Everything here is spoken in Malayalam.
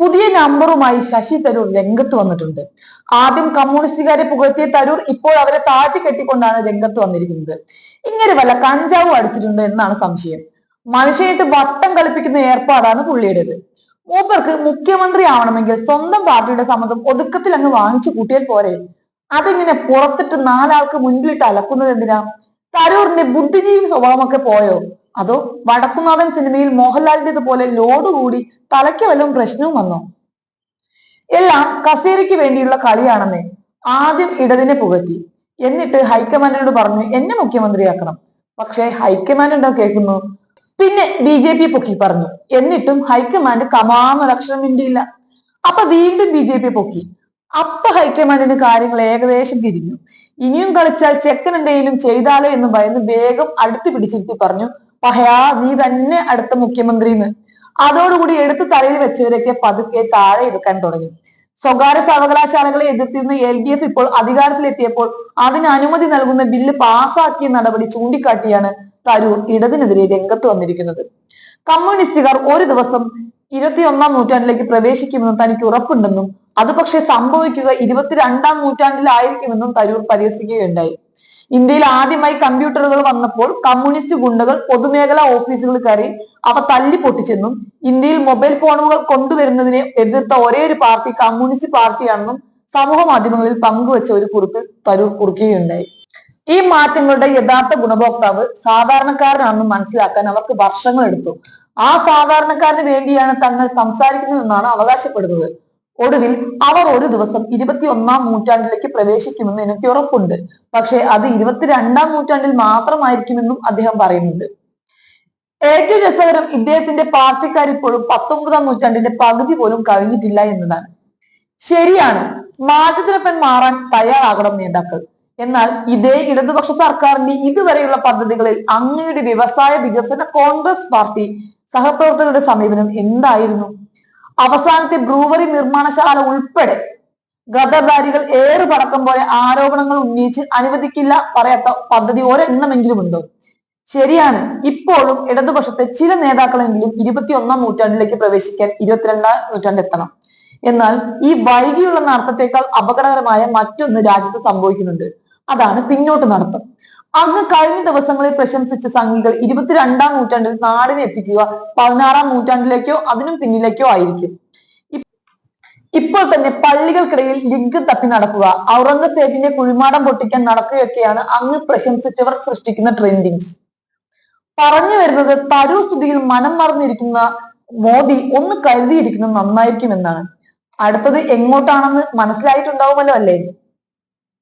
പുതിയ നമ്പറുമായി ശശി തരൂർ രംഗത്ത് വന്നിട്ടുണ്ട്. ആദ്യം കമ്മ്യൂണിസ്റ്റുകാരെ പുകഴ്ത്തിയ തരൂർ ഇപ്പോൾ അവരെ താഴ്ത്തി കെട്ടിക്കൊണ്ടാണ് രംഗത്ത് വന്നിരിക്കുന്നത്. ഇങ്ങനെ വല്ല കഞ്ചാവും അടിച്ചിട്ടുണ്ട് എന്നാണ് സംശയം. മനുഷ്യനായിട്ട് വട്ടം കളിപ്പിക്കുന്ന ഏർപ്പാടാണ് പുള്ളിയുടേത്. മൂപ്പർക്ക് മുഖ്യമന്ത്രി ആവണമെങ്കിൽ സ്വന്തം പാർട്ടിയുടെ സമ്മതം ഒതുക്കത്തിൽ അങ്ങ് വാങ്ങിച്ചു കൂട്ടിയാൽ പോരെ. അതിങ്ങനെ പുറത്തിട്ട് നാലാൾക്ക് മുൻപിലിട്ട് അലക്കുന്നത് എന്തിനാ? തരൂറിന്റെ ബുദ്ധിജീവി സ്വഭാവമൊക്കെ പോയോ? അതോ വടക്കുനാഥൻ സിനിമയിൽ മോഹൻലാലിന്റേത് പോലെ ലോഡ് കൂടി തലയ്ക്ക് വല്ലതും പ്രശ്നവും വന്നോ? എല്ലാം കസേരയ്ക്ക് വേണ്ടിയുള്ള കളിയാണെന്നേ ആദ്യം ഇടതിനെ പുകത്തി എന്നിട്ട് ഹൈക്കമാൻഡിനോട് പറഞ്ഞു എന്നെ മുഖ്യമന്ത്രിയാക്കണം. പക്ഷെ ഹൈക്കമാൻഡ് എന്താ കേൾക്കുന്നു? പിന്നെ ബി ജെ പി പൊക്കി പറഞ്ഞു. എന്നിട്ടും ഹൈക്കമാൻഡ് കമാന്നൊരക്ഷരം മിണ്ടിയില്ല. അപ്പൊ വീണ്ടും ബി ജെ പി പൊക്കി. അപ്പൊ ഹൈക്കമാൻഡിന് കാര്യങ്ങൾ ഏകദേശം തിരിഞ്ഞു. ഇനിയും കളിച്ചാൽ ചെക്കൻ എന്തെങ്കിലും ചെയ്താലോ എന്ന് ഭയന്ന് വേഗം അടുത്ത് പിടിച്ചിരുത്തി പറഞ്ഞു പഹയാ നീ തന്നെ അടുത്ത മുഖ്യമന്ത്രി എന്ന് അതോടുകൂടി എടുത്ത് തലയിൽ വെച്ചവരൊക്കെ പതുക്കെ താഴെ എടുക്കാൻ തുടങ്ങി. സ്വകാര്യ സർവകലാശാലകളെ എതിർത്തിരുന്ന എൽ ഡി എഫ് ഇപ്പോൾ അധികാരത്തിലെത്തിയപ്പോൾ അതിന് അനുമതി നൽകുന്ന ബില്ല് പാസാക്കിയ നടപടി ചൂണ്ടിക്കാട്ടിയാണ് തരൂർ ഇടതിനെതിരെ രംഗത്ത് വന്നിരിക്കുന്നത്. കമ്മ്യൂണിസ്റ്റുകാർ ഒരു ദിവസം ഇരുപത്തിയൊന്നാം നൂറ്റാണ്ടിലേക്ക് പ്രവേശിക്കുമെന്ന് തനിക്ക് ഉറപ്പുണ്ടെന്നും അത് പക്ഷെ സംഭവിക്കുക ഇരുപത്തിരണ്ടാം നൂറ്റാണ്ടിലായിരിക്കുമെന്നും തരൂർ പരിഹസിക്കുകയുണ്ടായി. ഇന്ത്യയിൽ ആദ്യമായി കമ്പ്യൂട്ടറുകൾ വന്നപ്പോൾ കമ്മ്യൂണിസ്റ്റ് ഗുണ്ടകൾ പൊതുമേഖലാ ഓഫീസുകൾ കയറി അവ തല്ലി പൊട്ടിച്ചെന്നും ഇന്ത്യയിൽ മൊബൈൽ ഫോണുകൾ കൊണ്ടുവരുന്നതിനെ എതിർത്ത ഒരേ ഒരു പാർട്ടി കമ്മ്യൂണിസ്റ്റ് പാർട്ടിയാണെന്നും സമൂഹ മാധ്യമങ്ങളിൽ പങ്കുവച്ച ഒരു കുറിപ്പ് തരൂർ കുറിക്കുകയുണ്ടായി. ഈ മാറ്റങ്ങളുടെ യഥാർത്ഥ ഗുണഭോക്താവ് സാധാരണക്കാരനാണെന്ന് മനസ്സിലാക്കാൻ അവർക്ക് വർഷങ്ങൾ എടുത്തു ആ സാധാരണക്കാരന് വേണ്ടിയാണ് തങ്ങൾ സംസാരിക്കുന്നതെന്നാണ് അവകാശപ്പെടുന്നത്. ഒടുവിൽ അവർ ഒരു ദിവസം ഇരുപത്തിയൊന്നാം നൂറ്റാണ്ടിലേക്ക് പ്രവേശിക്കുമെന്ന് എനിക്ക് ഉറപ്പുണ്ട്. പക്ഷേ അത് ഇരുപത്തിരണ്ടാം നൂറ്റാണ്ടിൽ മാത്രമായിരിക്കുമെന്നും അദ്ദേഹം പറയുന്നുണ്ട്. ഏറ്റവും രസകരം ഇദ്ദേഹത്തിന്റെ പാർട്ടിക്കാർ ഇപ്പോഴും പത്തൊമ്പതാം നൂറ്റാണ്ടിന്റെ പകുതി പോലും കഴിഞ്ഞിട്ടില്ല എന്നതാണ്. ശരിയാണ് മാറ്റത്തിനൊപ്പം മാറാൻ തയ്യാറാകണം നേതാക്കൾ. എന്നാൽ ഇതേ ഇടതുപക്ഷ സർക്കാരിന്റെ ഇതുവരെയുള്ള പദ്ധതികളിൽ അങ്ങയുടെ വ്യവസായ വികസന കോൺഗ്രസ് പാർട്ടി സഹപ്രവർത്തകരുടെ സമീപനം എന്തായിരുന്നു? അവസാനത്തെ ബ്രൂവറി നിർമ്മാണശാല ഉൾപ്പെടെ ഗതധാരികൾ ഏറ് പടക്കം പോലെ ആരോപണങ്ങൾ ഉന്നയിച്ച് അനുവദിക്കില്ല പറയാത്ത പദ്ധതി ഒരെണ്ണമെങ്കിലും ഉണ്ടോ ശരിയാണ്. ഇപ്പോഴും ഇടതുപക്ഷത്തെ ചില നേതാക്കളെങ്കിലും ഇരുപത്തിയൊന്നാം നൂറ്റാണ്ടിലേക്ക് പ്രവേശിക്കാൻ ഇരുപത്തിരണ്ടാം നൂറ്റാണ്ടെത്തണം എന്നാൽ ഈ വൈകിയുള്ള നടത്തത്തേക്കാൾ അപകടകരമായ മറ്റൊന്ന് രാജ്യത്ത് സംഭവിക്കുന്നുണ്ട്. അതാണ് പിന്നോട്ട് നടത്തം. അങ്ങ് കഴിഞ്ഞ ദിവസങ്ങളിൽ പ്രശംസിച്ച സംഘികൾ ഇരുപത്തിരണ്ടാം നൂറ്റാണ്ടിൽ നാടിനെ എത്തിക്കുക പതിനാറാം നൂറ്റാണ്ടിലേക്കോ അതിനും പിന്നിലേക്കോ ആയിരിക്കും. ഇപ്പോൾ തന്നെ പള്ളികൾക്കിടയിൽ ലിംഗം തപ്പി നടക്കുക ഔറംഗസേബിന്റെ കുഴിമാടം പൊട്ടിക്കാൻ നടക്കുകയൊക്കെയാണ് അങ്ങ് പ്രശംസിച്ചവർ സൃഷ്ടിക്കുന്ന ട്രെൻഡിങ്സ് പറഞ്ഞു വരുന്നത് തരൂർ സ്തുതിയിൽ മനം മറന്നിരിക്കുന്ന മോദി ഒന്ന് കരുതിയിരിക്കുന്നത് നന്നായിരിക്കും എന്നാണ്. അടുത്തത് എങ്ങോട്ടാണെന്ന് മനസ്സിലായിട്ടുണ്ടാവുമല്ലോ അല്ലേ?